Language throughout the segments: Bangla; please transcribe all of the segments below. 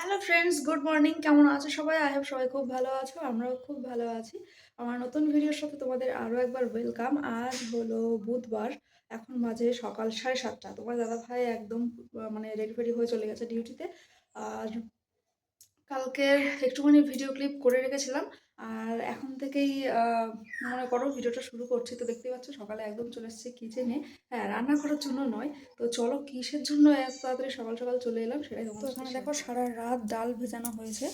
হ্যালো ফ্রেন্ডস গুড মর্নিং কেমন আছো সবাই? আই হ্যাভ সবাই খুব ভালো আছো, আমরাও খুব ভালো আছি। আমার নতুন ভিডিওর সাথে তোমাদের আরও একবার ওয়েলকাম আজ হলো বুধবার, এখন মাঝে সকাল সাড়ে সাতটা। তোমার দাদা ভাই একদম মানে রেডি ফেডি হয়ে চলে গেছে ডিউটিতে আর কালকের একটুখানি ভিডিও ক্লিপ করে রেখেছিলাম। আর এখন থেকেই মনে করো ভিডিওটা শুরু করছি। তো দেখতেই পাচ্ছ সকালে একদম চলে এসেছে কিচেনে হ্যাঁ রান্না করার জন্য নয়। তো চলো কিসের জন্য এত তাড়াতাড়ি সকাল সকাল চলে এলাম সেটাই তোমার ওখানে দেখো সারা রাত ডাল ভেজানো হয়েছে।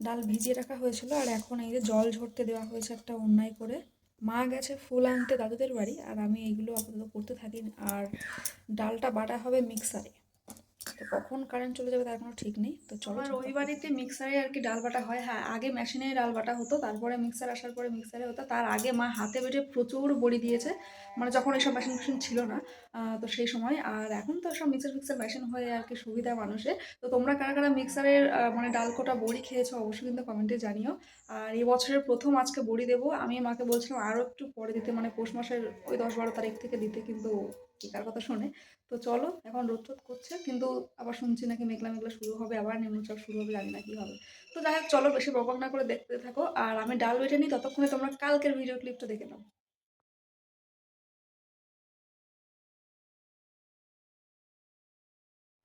ডাল ভিজিয়ে রাখা হয়েছিল আর এখন এই যে জল ঝরতে দেওয়া হয়েছে একটা অন্যায় করে। মা গেছে ফুল আনতে দাদুদের বাড়ি আর আমি এইগুলো আপাতত করতে থাকি আর ডালটা বাটা হবে মিক্সারে তো কখন কারেন্ট চলে যাবে তার কোনো ঠিক নেই তো চলো ওই বাড়িতে মিক্সারে আর কি ডাল বাটা হয়। হ্যাঁ আগে মেশিনে ডাল বাটা হতো তারপরে মিক্সার আসার পরে মিক্সারে হতো। তার আগে মা হাতে বেটে প্রচুর বড়ি দিয়েছে মানে যখন এসব মেশিন মেশিন ছিল না তো সেই সময়। আর এখন তো সব মিক্সার ফিক্সার মেশিন হয়ে আর কি সুবিধা মানুষের। তো তোমরা কারা কারা মিক্সারের মানে ডাল কোটা বড়ি খেয়েছো অবশ্যই কিন্তু কমেন্টে জানিও। আর এই বছরের প্রথম আজকে বড়ি দেবো। আমি মাকে বলছিলাম আরও একটু পরে দিতে মানে পৌষ মাসের ওই দশ বারো তারিখ থেকে দিতে কিন্তু কার কথা শোনে। তো চলো, এখন রোদ রোদ করছে, কিন্তু আবার শুনছি নাকি মেঘলা মেঘলা শুরু হবে, আবার নিম্নচাপ শুরু হবে, জানি না কি হবে। তো যাই হোক, চলো বেশি বকবক না করে দেখতে থাকো। আর আমি ডাল বেটে নিই, ততক্ষণে তোমরা কালকের ভিডিও ক্লিপটা দেখে নাও।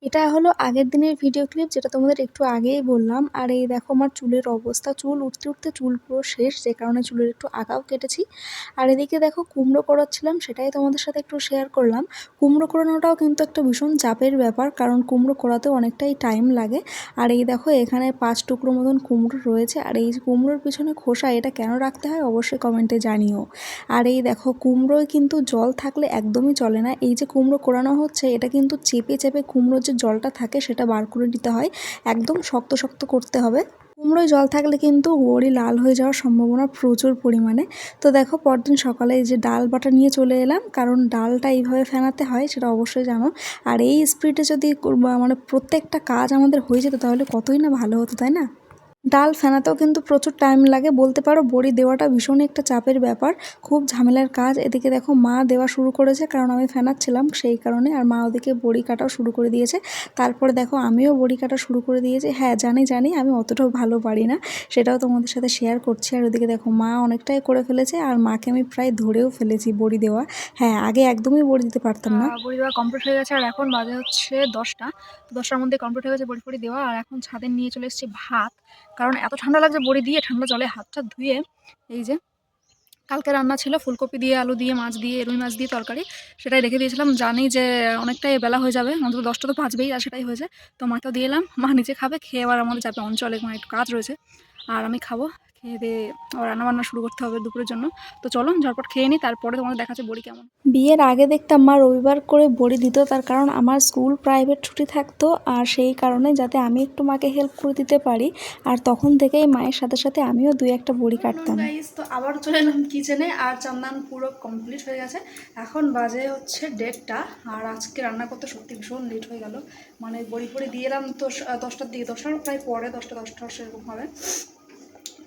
এটা হলো আগের দিনের ভিডিও ক্লিপ যেটা তোমাদের একটু আগেই বললাম। আর এই দেখো আমার চুলের অবস্থা। চুল উঠতে উঠতে চুল পুরো শেষ, যে কারণে চুলের একটু আগাও কেটেছি। আর এদিকে দেখো কুমড়ো করাচ্ছিলাম, সেটাই তোমাদের সাথে একটু শেয়ার করলাম। কুমড়ো করানোটাও কিন্তু একটা ভীষণ চাপের ব্যাপার, কারণ কুমড়ো করাতেও অনেকটাই টাইম লাগে। আর এই দেখো এখানে পাঁচ টুকরো মতন কুমড়ো রয়েছে। আর এই কুমড়োর পিছনে খোসা, এটা কেন রাখতে হয় অবশ্যই কমেন্টে জানিও। আর এই দেখো কুমড়োয় কিন্তু জল থাকলে একদমই চলে না। এই যে কুমড়ো কোরানো হচ্ছে, এটা কিন্তু চেপে চেপে কুমড়োর যে জলটা থাকে সেটা বার করে নিতে হয়। একদম শক্ত শক্ত করতে হবে। কুমড়োয় জল থাকলে কিন্তু গড়ি লাল হয়ে যাওয়ার সম্ভাবনা প্রচুর পরিমাণে। তো দেখো পরদিন সকালে এই যে ডাল বাটা নিয়ে চলে এলাম, কারণ ডালটা এইভাবে ফেনাতে হয় সেটা অবশ্যই জানো। আর এই স্পিডে যদি মানে প্রত্যেকটা কাজ আমাদের হয়ে যেত তাহলে কতই না ভালো হতো, তাই না? ডাল ফেনাতেও কিন্তু প্রচুর টাইম লাগে। বলতে পারো, বড়ি দেওয়াটা ভীষণ একটা চাপের ব্যাপার। খুব ঝামেলার কাজ। এদিকে দেখো, মা দেওয়া শুরু করেছে, কারণ আমি ফেনাচ্ছিলাম সেই কারণে, আর মা ওদিকে বড়ি কাটাও শুরু করে দিয়েছে। তারপরে দেখো, আমিও বড়ি কাটা শুরু করে দিয়েছি। হ্যাঁ জানি জানি, আমি অতটাও ভালো পারি না। সেটাও তোমাদের সাথে শেয়ার করছি। আর ওদিকে দেখো, মা অনেকটাই করে ফেলেছে, আর মাকে আমি প্রায় ধরেও ফেলেছি বড়ি দেওয়া। হ্যাঁ আগে একদমই বড়ি দিতে পারতাম না। বড়ি দেওয়া কমপ্লিট হয়ে গেছে, আর এখন বাজে হচ্ছে দশটা। দশটার মধ্যে কমপ্লিট হয়ে গেছে বড়ি ফড়ি দেওয়া। আর এখন ছাদের নিয়ে চলে এসেছি ভাত। কারণ এত ঠান্ডা লাগছে, বড়ি দিয়ে ঠান্ডা জলে হাতটা ধুয়ে এই যে কালকে রান্না ছিল ফুলকপি দিয়ে, আলু দিয়ে, মাছ দিয়ে, রুই মাছ দিয়ে তরকারি, সেটাই রেখে দিয়েছিলাম। জানি যে অনেকটাই বেলা হয়ে যাবে, অন্তত দশটা তো বাজবেই আর সেটাই হয়েছে। তো মাকেও দিয়ে এলাম, মা নিজে খাবে, খেয়ে আবার আমাদের যাবে অঞ্চলে একটু কাজ রয়েছে, আর আমি খাব। খেয়ে দিয়ে আবার রান্নাবান্না শুরু করতে হবে দুপুরের জন্য। তো চলো ঝটপট খেয়ে নিই তারপরে তোমাদের দেখাচ্ছে বড়ি কেমন। বিয়ের আগে দেখতাম মা রবিবার করে বড়ি দিত তার কারণ আমার স্কুল প্রাইভেট ছুটি থাকতো আর সেই কারণে যাতে আমি একটু মাকে হেল্প করে দিতে পারি। আর তখন থেকেই মায়ের সাথে সাথে আমিও দুই একটা বড়ি কাটতাম। তো আবার চলে এলাম কিচেনে আর চান্দান পুরো কমপ্লিট হয়ে গেছে। এখন বাজে হচ্ছে ডেটটা আর আজকে রান্না করতে সত্যি ভীষণ লেট হয়ে গেল। মানে বড়ি ফড়ি দিয়ে এলাম তো দশটার দিকে দশটার প্রায় পরে দশটা দশটা সেরকম হবে।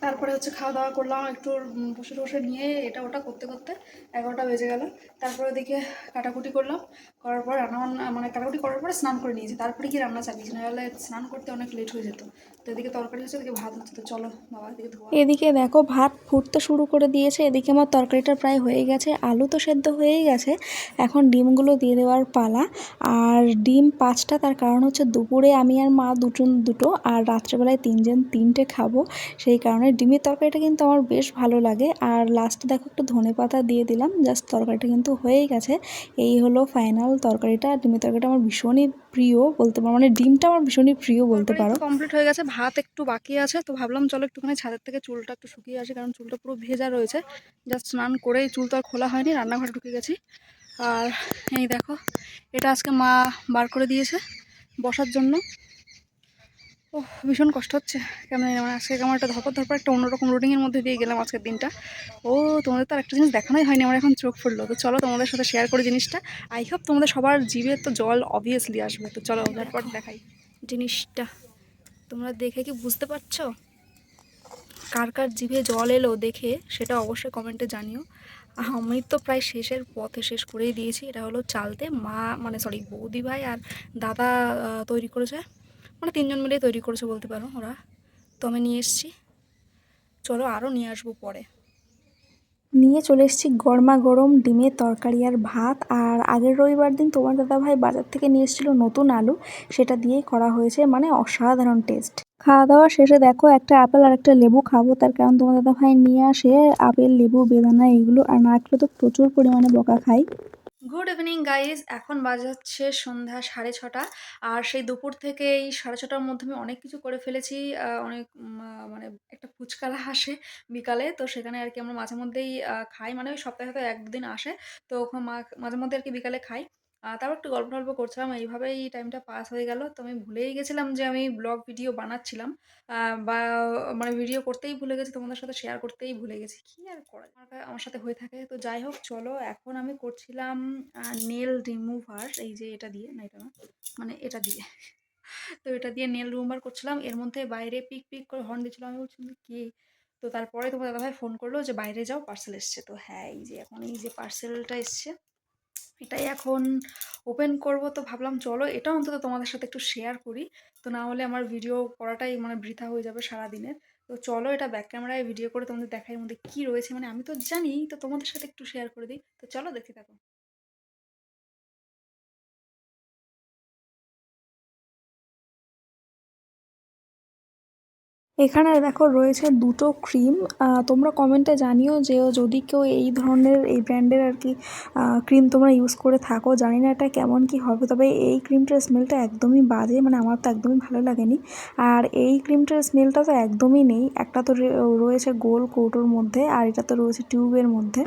তারপরে হচ্ছে খাওয়া দাওয়া করলাম, একটু বসে বসে নিয়ে এটা ওটা করতে করতে এগারোটা বেজে গেল। তারপরে ওদিকে কাটাকুটি করলাম, করার পর রান্না মানে কাটাকুটি করার পরে স্নান করে নিয়েছি। তারপরে কি রান্না চালিয়েছি, নাহলে স্নান করতে অনেক লেট হয়ে যেত। তো এদিকে তরকারি হচ্ছে এদিকে ভাত হচ্ছে, তো চলো বাবা এদিকে এদিকে দেখো ভাত ফুটতে শুরু করে দিয়েছে, এদিকে আমার তরকারিটা প্রায় হয়ে গেছে, আলু তো সেদ্ধ হয়েই গেছে। এখন ডিমগুলো দিয়ে দেওয়ার পালা। আর ডিম পাঁচটা, তার কারণ হচ্ছে দুপুরে আমি আর মা দুজন দুটো, আর রাত্রেবেলায় তিনজন তিনটে খাব, সেই কারণে ডিমের তরকারিটা কিন্তু আমার বেশ ভালো লাগে। আর লাস্টে দেখো একটু ধনে পাতা দিয়ে দিলাম। জাস্ট তরকারিটা কিন্তু হয়েই গেছে। এই হলো ফাইনাল তরকারিটা। ডিমের তরকারিটা আমার ভীষণই প্রিয় বলতে পারো। মানে ডিমটা আমার ভীষণই প্রিয় বলতে পারো। কমপ্লিট হয়ে গেছে। ভাত একটু বাকি আছে। তো ভাবলাম চলো একটুখানি ছাদের থেকে চুলটা একটু শুকিয়ে আসে কারণ চুলটা পুরো ভেজা রয়েছে। জাস্ট স্নান করেই চুল তো আর খোলা হয়নি রান্নাঘরে ঢুকে গেছি। আর এই দেখো এটা আজকে মা বার করে দিয়েছে বসার জন্য। ও ভীষণ কষ্ট হচ্ছে। কেমন মানে আজকে কেমন একটা ধরপর ধরপর একটা অন্যরকম রুটিনের মধ্যে দিয়ে গেলাম আজকের দিনটা। ও, তোমাদের তো একটা জিনিস দেখানোই হয়নি, আমার এখন চোখ ফুললো। তো চলো তোমাদের সাথে শেয়ার করি জিনিসটা। আই হোপ তোমাদের সবার জিভে তো জল অবভিয়াসলি আসবে। তো চলো ঝটপট দেখাই। জিনিসটা, তোমরা দেখে কি বুঝতে পারছ? কার কার জিভে জল এলো দেখে, সেটা অবশ্যই কমেন্টে জানিও। আমি তো প্রায় শেষের পথে শেষ করেই দিয়েছি। এটা হলো চালতে মা মানে সরি বৌদি ভাই আর দাদা তৈরি করেছে। মানে তিনজন মিলে তৈরি করেছে বলতে পারো ওরা। তো আমি নিয়ে এসেছি। চলো আরও নিয়ে আসব পরে। নিয়ে চলে এসেছি গরমা গরম ডিমের তরকারি আর ভাত। আর আগের রবিবার দিন তোমার দাদাভাই বাজার থেকে নিয়ে এসেছিল নতুন আলু। সেটা দিয়েই করা হয়েছে মানে অসাধারণ টেস্ট খাওয়া দাওয়া শেষে দেখো একটা আপেল আর একটা লেবু খাব, তার কারণ তোমার দাদাভাই নিয়ে আসে। আপেল, লেবু, বেদানা এগুলো আর না খেলে তো প্রচুর পরিমাণে বকা খাই। গুড ইভিনিং গাইজ এখন বাজাচ্ছে সন্ধ্যা সাড়ে ছটা। আর সেই দুপুর থেকে এই সাড়ে ছটার মধ্যে আমি অনেক কিছু করে ফেলেছি। অনেক মানে একটা ফুচকালা আসে বিকালে। তো সেখানে আর কি আমরা মাঝে মধ্যেই খাই। মানে ওই সপ্তাহে হয়তো এক দুদিন আসে। তো মা- মাঝে মধ্যে আর কি বিকালে খাই। তারপর একটু গল্প টল্প করছিলাম, এইভাবেই টাইমটা পাস হয়ে গেল। তো আমি ভুলেই গেছিলাম যে আমি ব্লগ ভিডিও বানাচ্ছিলাম। বা মানে ভিডিও করতেই ভুলে গেছি, তোমাদের সাথে শেয়ার করতেই ভুলে গেছি। কি আর করা আমার কা- আমার সাথে হয়ে থাকে। তো যাই হোক, চলো এখন আমি করছিলাম নেল রিমুভার এই যে এটা দিয়ে, না এটা না মানে এটা দিয়ে। তো এটা দিয়ে নেল রিমুভার করছিলাম। এর মধ্যে বাইরে পিক পিক করে হর্ন দিচ্ছিল। আমি বলছিলাম কি? তো তারপরে তোমার দাদাভাই ফোন করল যে, বাইরে যাও পার্সেল এসছে। তো হ্যাঁ এই যে এখন এই যে পার্সেলটা এসছে। এটাই এখন ওপেন করব। তো ভাবলাম, চলো এটা অন্তত তোমাদের সাথে একটু শেয়ার করি। তো না হলে আমার ভিডিও করাটাই মানে বৃথা হয়ে যাবে সারাদিনের। তো চলো এটা ব্যাক ক্যামেরায় ভিডিও করে তোমাদের দেখাই মধ্যে কী রয়েছে? মানে আমি তো জানি, তো তোমাদের সাথে একটু শেয়ার করে দিই। তো চলো দেখে থাকো। এখানে দেখো রয়েছে দুটো ক্রিম। তোমরা কমেন্টে জানিও যে যদি কেউ এই ধরনের এই ব্র্যান্ডের আর কি ক্রিম তোমরা ইউজ করে থাকো, জানি না এটা কেমন কি হবে। তবে এই ক্রিমটার স্মেলটা একদমই বাজে মানে আমার তো একদমই ভালো লাগেনি। আর এই ক্রিমটার স্মেলটা তো একদমই নেই। একটা তো রয়েছে গোল কৌটোর মধ্যে, আর এটা তো রয়েছে টিউবের মধ্যে।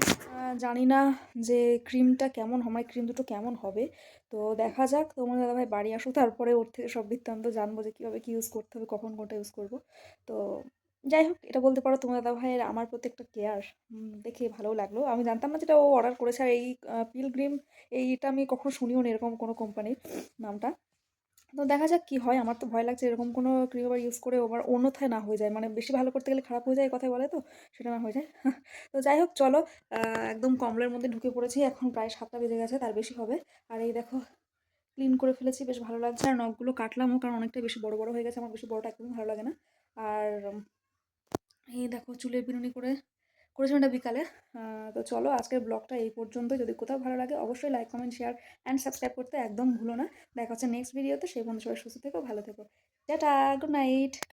জানি না যে ক্রিমটা কেমন আমার ক্রিম দুটো কেমন হবে। তো দেখা যাক, তোমার দাদাভাই বাড়ি আসুক, তারপরে ওর থেকে সব বৃত্তান্ত জানব যে কীভাবে কী ইউজ করতে হবে, কখন কোনটা ইউজ করব। তো যাই হোক, এটা বলতে পারো তোমার দাদাভাইয়ের আমার প্রতি একটা কেয়ার দেখে ভালোও লাগল। আমি জানতাম না যেটা ও অর্ডার করেছে, আর এই পিলগ্রিম এইটা আমি কখনো শুনিও না এরকম কোনো কোম্পানির নামটা। তো দেখা যাক কি হয়। আমার তো ভয় লাগছে এরকম কোনো ক্রিম আবার ইউজ করে ওবার অন্যথায় না হয়ে যায়। মানে বেশি ভালো করতে গেলে খারাপ হয়ে যায় কথাই বলে তো, সেটা না হয়ে যায়। তো যাই হোক, চলো একদম কমলের মধ্যে ঢুকে পড়েছি। এখন প্রায় সাতটা বেজে গেছে, তার বেশি হবে। আর এই দেখো ক্লিন করে ফেলেছি, বেশ ভালো লাগছে। আর নখগুলো কাটলামও কারণ অনেকটা বেশি বড় বড় হয়ে গেছে। আমার বেশি বড়টা একদমই ভালো লাগে না। আর এই দেখো, চুলের বিনুনি করে করেছিলাম এটা বিকালে। তো চলো আজকের ব্লগটা এই পর্যন্ত যদি কোথাও ভালো লাগে অবশ্যই like comment share and subscribe করতে একদম ভুলো না। দেখা হচ্ছে নেক্সট ভিডিওতে সেই বন্ধু সবাই সুস্থ থেকো, ভালো থেকো। Tata good night